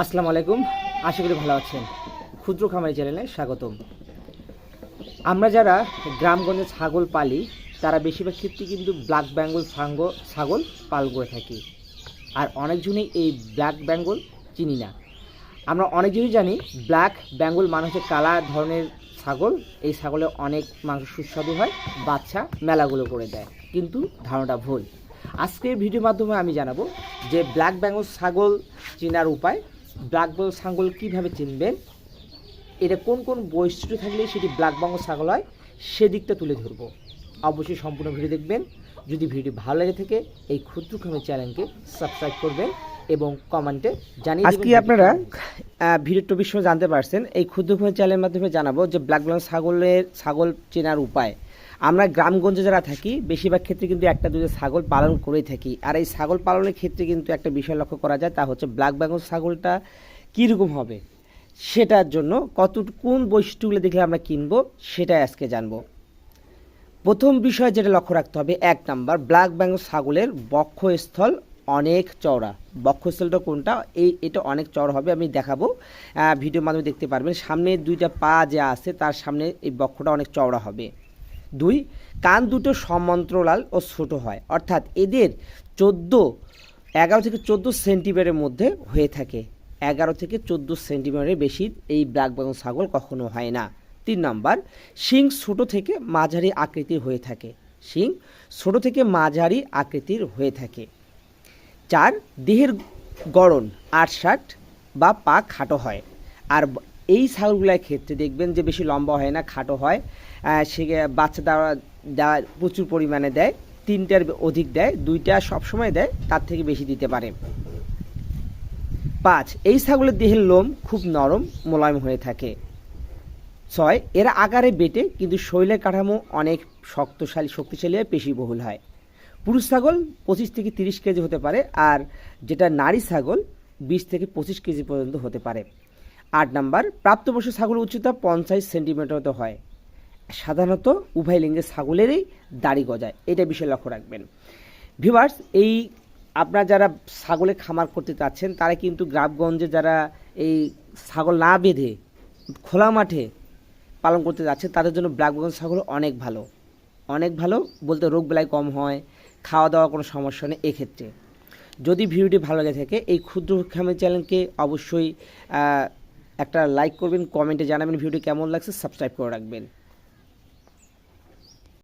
আসসালামু আলাইকুম। আশা করি ভালো আছেন। ক্ষুদ্র খামারি চ্যানেলে স্বাগতম। আমরা যারা গ্রামগঞ্জে ছাগল পালি, তারা বেশিরভাগ ক্ষেত্রে কিন্তু ব্ল্যাক বেঙ্গল সাঙ্গ ছাগল পাল করে থাকি। আর অনেকজনই এই ব্ল্যাক বেঙ্গল চিনি না। আমরা অনেকজনই জানি ব্ল্যাক বেঙ্গল মানে হচ্ছে কালা ধরনের ছাগল। এই ছাগলে অনেক মাংস সুস্বাদু হয়, বাচ্চা মেলাগুলো করে দেয়। কিন্তু ধারণাটা ভুল। আজকের ভিডিওর মাধ্যমে আমি জানাব যে ব্ল্যাক বেঙ্গল ছাগল চেনার উপায় ব্ল্যাক বেঙ্গল ছাগল কীভাবে চিনবেন? এটা কোন কোন বৈশিষ্ট্য থাকলে সেটি ব্ল্যাক বেঙ্গল ছাগল হয় সেদিকটা তুলে ধরবো। অবশ্যই সম্পূর্ণ ভিডিও দেখবেন। যদি ভিডিও ভালো লাগে থাকে এই ক্ষুদ্র খামের চ্যানেলকে সাবস্ক্রাইব করবেন এবং কমেন্টে জানিয়ে আজকে আপনারা ভিডিও টপিক সময় জানতে পারছেন। এই ক্ষুদ্র খামের চ্যানেলের মাধ্যমে জানাব যে ব্ল্যাক বেঙ্গল ছাগলের ছাগল চেনার উপায়। আমরা গ্রামগঞ্জে যারা থাকি, বেশিরভাগ ক্ষেত্রে কিন্তু একটা দুটো ছাগল পালন করেই থাকি। আর এই ছাগল পালনের ক্ষেত্রে কিন্তু একটা বিষয় লক্ষ্য করা যায়, তা হচ্ছে ব্ল্যাক বেঙ্গল ছাগলটা কীরকম হবে, সেটার জন্য কত, কোন বৈশিষ্ট্যগুলো দেখলে আমরা কিনবো, সেটাই আজকে জানব। প্রথম বিষয় যেটা লক্ষ্য রাখতে হবে, এক নাম্বার, ব্ল্যাক বেঙ্গল ছাগলের বক্ষস্থল অনেক চওড়া। বক্ষস্থলটা কোনটা? এই, এটা অনেক চওড়া হবে, আমি দেখাবো। ভিডিওর মাধ্যমে দেখতে পারবেন, সামনে দুইটা পা যে আছে, তার সামনে এই বক্ষটা অনেক চওড়া হবে। দুই, কান দুটো সমান্তরাল ও ছোট হয়। অর্থাৎ এদের চোদ্দ, এগারো থেকে চোদ্দ সেন্টিমিটারের মধ্যে হয়ে থাকে। এগারো থেকে চোদ্দ সেন্টিমিটারের বেশি এই ব্ল্যাক বেঙ্গল ছাগল কখনো হয় না। তিন নাম্বার, শিং ছোট থেকে মাঝারি আকৃতির হয়ে থাকে। শিং ছোট থেকে মাঝারি আকৃতির হয়ে থাকে। চার, দেহের গড়ন আটষাট বা পা খাটো হয়। আর এই ছাগলগুলোর ক্ষেত্রে দেখবেন যে বেশি লম্বা হয় না, খাটো হয়। সে বাচ্চা দেওয়া দেওয়া প্রচুর পরিমাণে দেয়, তিনটার অধিক দেয়, দুইটা সবসময় দেয়, তার থেকে বেশি দিতে পারে। পাঁচ, এই ছাগলের দেহের লোম খুব নরম, মোলায়ম হয়ে থাকে। ছয়, এরা আকারে বেটে, কিন্তু শৈলের কাঠামো অনেক শক্তশালী, শক্তিশালী হয় পেশিবহুল হয়। পুরুষ ছাগল পঁচিশ থেকে তিরিশ কেজি হতে পারে, আর যেটা নারী ছাগল, বিশ থেকে পঁচিশ কেজি পর্যন্ত হতে পারে। আট নাম্বার, প্রাপ্তবয়স্ক ছাগলের উচ্চতা পঞ্চাশ সেন্টিমিটার মতো হয়। সাধারণত উভয় লিঙ্গের ছাগলেরই দাড়ি গজায়, এটা বিষয়ে লক্ষ্য রাখবেন। ভিভার্স এই আপনারা যারা ছাগলে খামার করতে চাচ্ছেন তারা কিন্তু গ্রামগঞ্জে যারা এই ছাগল না বেঁধে, খোলা মাঠে পালন করতে যাচ্ছে তাদের জন্য ব্ল্যাক বেঙ্গল ছাগল অনেক ভালো। অনেক ভালো বলতে রোগ বেলায় কম হয়, খাওয়া দাওয়া কোনো সমস্যা নেই এক্ষেত্রে। যদি ভিডিওটি ভালো লাগে থাকে, এই ক্ষুদ্র খামের চ্যানেলকে অবশ্যই একটা লাইক করবেন কমেন্টে জানাবেন ভিডিও কেমন লাগছে সাবস্ক্রাইব করে রাখবেন।